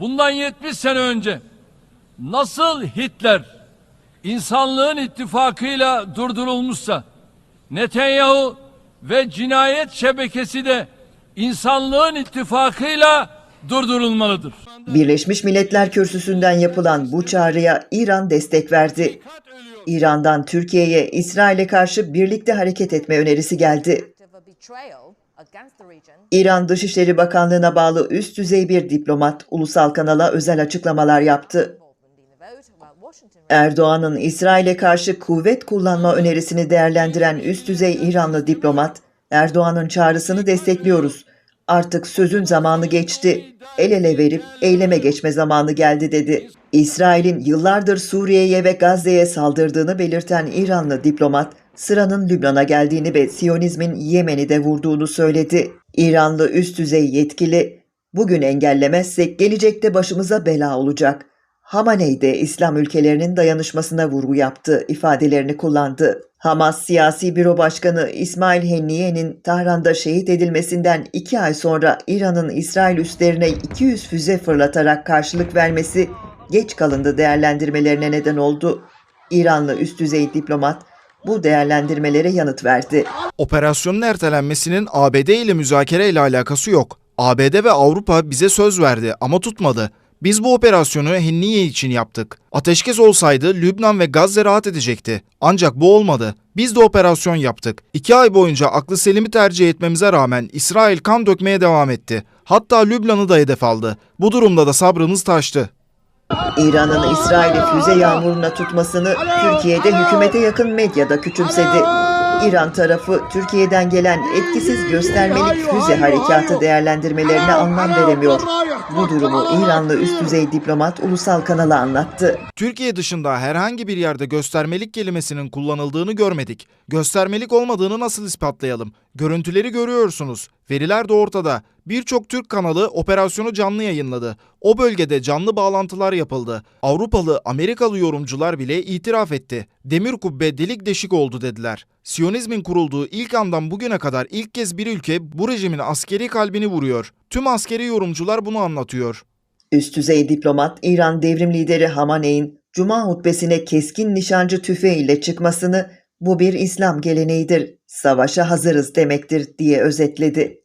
bundan 70 sene önce nasıl Hitler insanlığın ittifakıyla durdurulmuşsa Netanyahu ve cinayet şebekesi de insanlığın ittifakıyla durdurulmalıdır. Birleşmiş Milletler Kürsüsü'nden yapılan bu çağrıya İran destek verdi. İran'dan Türkiye'ye İsrail'e karşı birlikte hareket etme önerisi geldi. İran Dışişleri Bakanlığı'na bağlı üst düzey bir diplomat ulusal kanala özel açıklamalar yaptı. Erdoğan'ın İsrail'e karşı kuvvet kullanma önerisini değerlendiren üst düzey İranlı diplomat, Erdoğan'ın çağrısını destekliyoruz. Artık sözün zamanı geçti. El ele verip eyleme geçme zamanı geldi dedi. İsrail'in yıllardır Suriye'ye ve Gazze'ye saldırdığını belirten İranlı diplomat, sıranın Lübnan'a geldiğini ve Siyonizmin Yemen'i de vurduğunu söyledi. İranlı üst düzey yetkili, bugün engellemezsek gelecekte başımıza bela olacak. Hamaney de İslam ülkelerinin dayanışmasına vurgu yaptı ifadelerini kullandı. Hamas Siyasi Büro Başkanı İsmail Henniye'nin Tahran'da şehit edilmesinden iki ay sonra İran'ın İsrail üslerine 200 füze fırlatarak karşılık vermesi geç kalındı değerlendirmelerine neden oldu. İranlı üst düzey diplomat bu değerlendirmelere yanıt verdi. Operasyonun ertelenmesinin ABD ile müzakere ile alakası yok. ABD ve Avrupa bize söz verdi ama tutmadı. Biz bu operasyonu Henniye için yaptık. Ateşkes olsaydı Lübnan ve Gazze rahat edecekti. Ancak bu olmadı. Biz de operasyon yaptık. İki ay boyunca aklı selimi tercih etmemize rağmen İsrail kan dökmeye devam etti. Hatta Lübnan'ı da hedef aldı. Bu durumda da sabrımız taştı. İran'ın İsrail'i füze yağmuruna tutmasını Türkiye'de hükümete yakın medyada küçümsedi. İran tarafı Türkiye'den gelen etkisiz göstermelik füze harekatı değerlendirmelerine anlam veremiyor. Bu durumu İranlı üst düzey diplomat ulusal kanala anlattı. Türkiye dışında herhangi bir yerde göstermelik kelimesinin kullanıldığını görmedik. Göstermelik olmadığını nasıl ispatlayalım? Görüntüleri görüyorsunuz. Veriler de ortada. Birçok Türk kanalı operasyonu canlı yayınladı. O bölgede canlı bağlantılar yapıldı. Avrupalı, Amerikalı yorumcular bile itiraf etti. Demir kubbe delik deşik oldu dediler. Siyonizmin kurulduğu ilk andan bugüne kadar ilk kez bir ülke bu rejimin askeri kalbini vuruyor. Tüm askeri yorumcular bunu anlatıyor. Üst düzey diplomat İran devrim lideri Hamaney'in Cuma hutbesine keskin nişancı tüfeğiyle çıkmasını bu bir İslam geleneğidir, savaşa hazırız demektir diye özetledi.